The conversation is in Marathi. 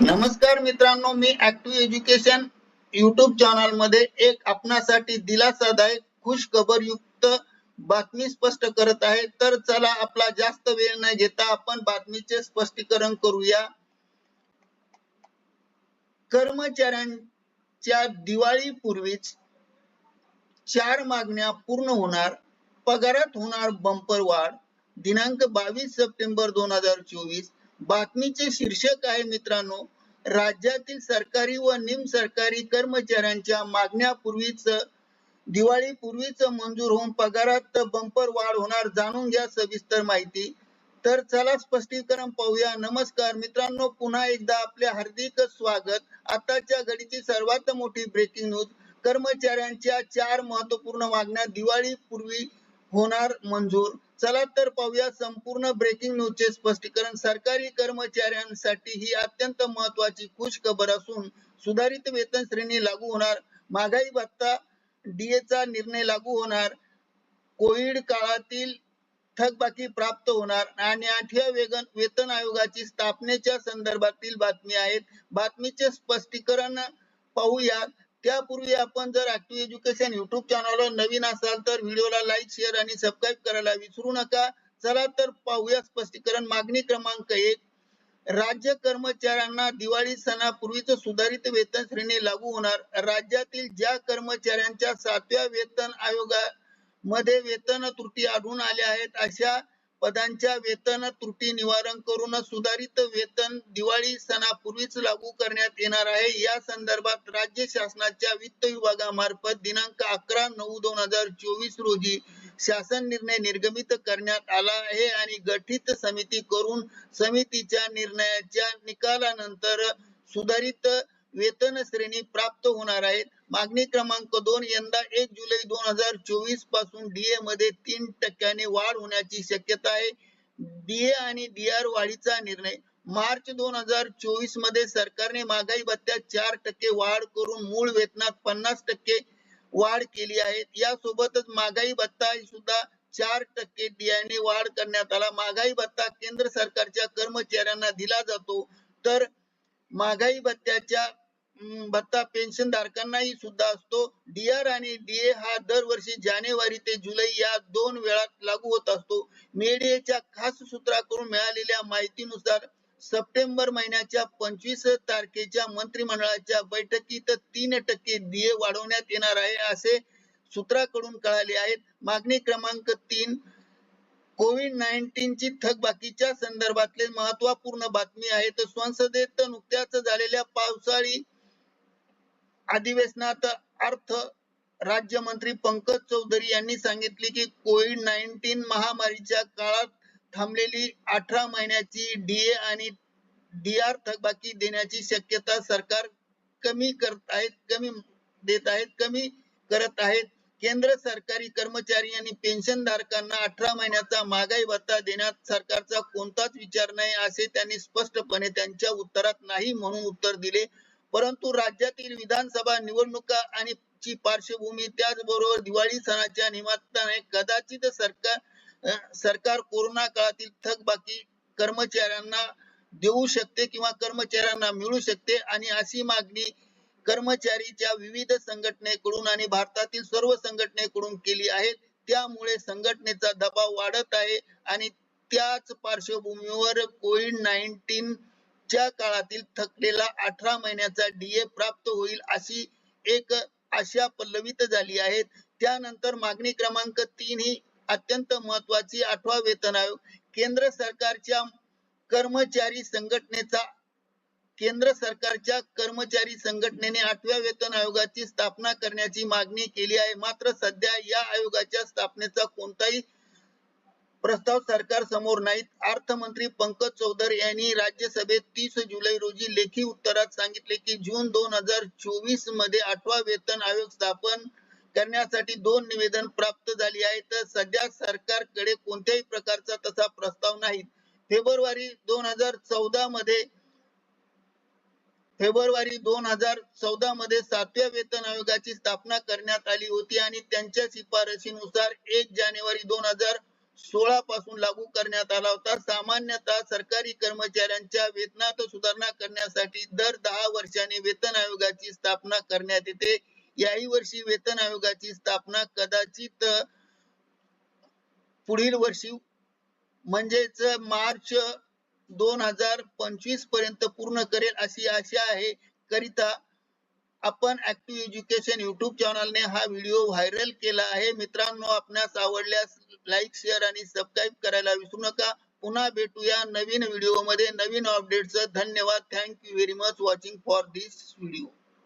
नमस्कार मित्रांनो मी ऍक्टिव्ह एज्युकेशन युट्यूब चॅनलमध्ये एक आपणासाठी दिलासादायक खुश खबर युक्त बातमी स्पष्ट करत आहे. तर चला आपला जास्त वेळ न घेता आपण बातमीचे स्पष्टीकरण करूया. कर्मचाऱ्यांच्या दिवाळीपूर्वीच चार मागण्या पूर्ण होणार पगारात होणार बंपर वाढ. दिनांक बावीस सप्टेंबर दोन हजार चोवीस बातमीचे शीर्षक आहे मित्रांनो. राज्यातील सरकारी व निम सरकारी कर्मचाऱ्यांच्या मागण्यापूर्वीच दिवाळी पूर्वीच मंजूर होऊन पगारात बंपर वाढ होणार जाणून घ्या सविस्तर माहिती. तर चला स्पष्टीकरण पाहूया. नमस्कार मित्रांनो पुन्हा एकदा आपले हार्दिक स्वागत. आताच्या घडीची सर्वात मोठी ब्रेकिंग न्यूज कर्मचाऱ्यांच्या चार महत्त्वपूर्ण मागण्या दिवाळी पूर्वी होणार मंजूर. चला तर पाहूया संपूर्ण ब्रेकिंग न्यूजचे स्पष्टीकरण. सरकारी कर्मचाऱ्यांसाठी ही अत्यंत महत्वाची खुश खबर असून सुधारित वेतन श्रेणी लागू होणार. महागाई भत्ता डीएचा निर्णय लागू होणार. कोविड काळातील थकबाकी प्राप्त होणार आणि आठव्या वेगन वेतन आयोगाची स्थापनेच्या संदर्भातील बातमी आहेत. बातमीचे स्पष्टीकरण पाहूया. त्यापूर्वी आपण जर ऍक्टिव्ह एज्युकेशन युट्यूब चॅनलवर नवीन असाल तर व्हिडिओला लाईक शेअर आणि सबस्क्राईब करायला विसरू नका. चला तर पाहूया स्पष्टीकरण. मागणी क्रमांक एक राज्य कर्मचाऱ्यांना दिवाळी सणापूर्वीच सुधारित वेतन श्रेणी लागू होणार. राज्यातील ज्या कर्मचाऱ्यांच्या सातव्या वेतन आयोगामध्ये वेतन त्रुटी आढळून आल्या आहेत अशा पदांच्या वेतन त्रुटी निवारण करून सुधारित वेतन दिवाळी सणापूर्वीच लागू करण्यात येणार आहे. या संदर्भात राज्य शासनाच्या वित्त विभागामार्फत दिनांक अकरा नऊ दोन हजार चोवीस रोजी शासन निर्णय निर्गमित करण्यात आला आहे आणि गठीत समिती करून समितीच्या निर्णयाच्या निकालानंतर सुधारित वेतन श्रेणी प्राप्त होणार आहेत. मागणी क्रमांक दोन यंदा एक जुलै दोन हजार चोवीसपासून डीए मध्ये तीन टक्क्याने वाढ होण्याची शक्यता आहे. डीए आणि डीआर वाढीचा निर्णय मार्च दोन हजार चोवीसमध्ये सरकारने महागाई भत्त्यात चार टक्के वाढ करून मूळ वेतनात पन्नास टक्के वाढ केली आहे. यासोबतच महागाई भत्ता सुद्धा चार टक्के डीआयने वाढ करण्यात आला. महागाई भत्ता केंद्र सरकारच्या कर्मचाऱ्यांना दिला जातो. तर महागाई भत्त्याच्या भत्ता पेन्शन धारकांनाही सुद्धा असतो. डीआर आणि डीए हा दरवर्षी जानेवारी ते जुलै या दोन वेळात लागू होत असतो. मेडीएच्या खास सूत्राकडून मिळालेल्या माहितीनुसार सप्टेंबर महिन्याच्या पंचवीस तारखेच्या मंत्रिमंडळाच्या बैठकीत तीन टक्के डीए वाढवण्यात येणार आहे असे सूत्राकडून कळाले आहेत. मागणी क्रमांक तीन कोविड नाईन्टीन ची थकबाकीच्या संदर्भातले महत्त्वपूर्ण बातमी आहे तर संसदेत नुकत्याच झालेल्या पावसाळी अधिवेशनात अर्थ राज्यमंत्री पंकज चौधरी यांनी सांगितले की कोविड नाईन्टीन महामारीच्या काळात थांबलेली अठरा महिन्याची डीए आणि डीआर थकबाकी देण्याची शक्यता सरकार कमी करत आहेत कमी देत आहेत कमी करत आहेत. केंद्र सरकारी कर्मचारी आणि पेन्शन धारकांना अठरा महिन्याचा महागाई भत्ता देण्यात सरकारचा कोणताच विचार नाही असे त्यांनी स्पष्टपणे त्यांच्या उत्तरात नाही म्हणून उत्तर दिले. परंतु राज्यातील विधानसभा निवडणुका आणि ची पार्श्वभूमी त्याचबरोबर दिवाळी सणाच्या निमित्ताने कदाचित सरकार सरकार कोरोना काळातील थकबाकी कर्मचाऱ्यांना देऊ शकते किंवा कर्मचाऱ्यांना मिळू शकते. आणि अशी मागणी कर्मचारीच्या विविध संघटनेकडून आणि भारतातील सर्व संघटनेकडून केली आहे. त्यामुळे संघटनेचा दबाव वाढत आहे आणि त्याच पार्श्वभूमीवर कोविड नाईन्टीन च्या काळातील थकलेला अठरा महिन्याचा डीए प्राप्त होईल अशी एक आशा पल्लवित झाली आहे. त्यानंतर मागणी क्रमांक तीन ही अत्यंत महत्वाची आठवा वेतन आयोग. केंद्र सरकारच्या कर्मचारी संघटनेचा केंद्र सरकारच्या कर्मचारी संघटनेने आठव्या वेतन आयोगाची स्थापना करण्याची मागणी केली आहे. मात्र सध्या या आयोगाच्या स्थापनेचा कोणताही प्रस्ताव सरकार समोर नाहीत. अर्थमंत्री पंकज चौधरी यांनी राज्यसभेत तीस जुलै रोजी लेखी उत्तरात सांगितले की जून दोन हजार चोवीसमध्ये आठवा वेतन आयोग स्थापन करण्यासाठी दोन निवेदन प्राप्त झाली आहे. तर सध्या सरकारकडे कोणत्याही प्रकारचा तसा प्रस्ताव नाही. फेब्रुवारी दोन हजार चौदा मध्ये फेब्रुवारी दोन हजार चौदा मध्ये सातव्या वेतन आयोगाची स्थापना करण्यात आली होती आणि त्यांच्या शिफारशीनुसार एक जानेवारी दोन हजार सोळा पासून लागू करण्यात आला होता. सामान्यतः सरकारी कर्मचाऱ्यांच्या वेतनात सुधारणा करण्यासाठी दर दहा वर्षांनी वेतन आयोगाची स्थापना करण्यात येते. याही वर्षी वेतन आयोगाची स्थापना कदाचित पुढील वर्षी म्हणजेच मार्च दोन हजार पंचवीसपर्यंत पूर्ण करेल अशी आशा आहे. करिता आपण ऍक्टिव्ह एज्युकेशन युट्यूब चॅनलने हा व्हिडिओ व्हायरल केला आहे. मित्रांनो आपणास आवडल्यास लाईक शेअर आणि सबस्क्राईब करायला विसरू नका. पुन्हा भेटूया नवीन व्हिडिओमध्ये. नवीन अपडेट्स धन्यवाद. Thank you very much watching for this video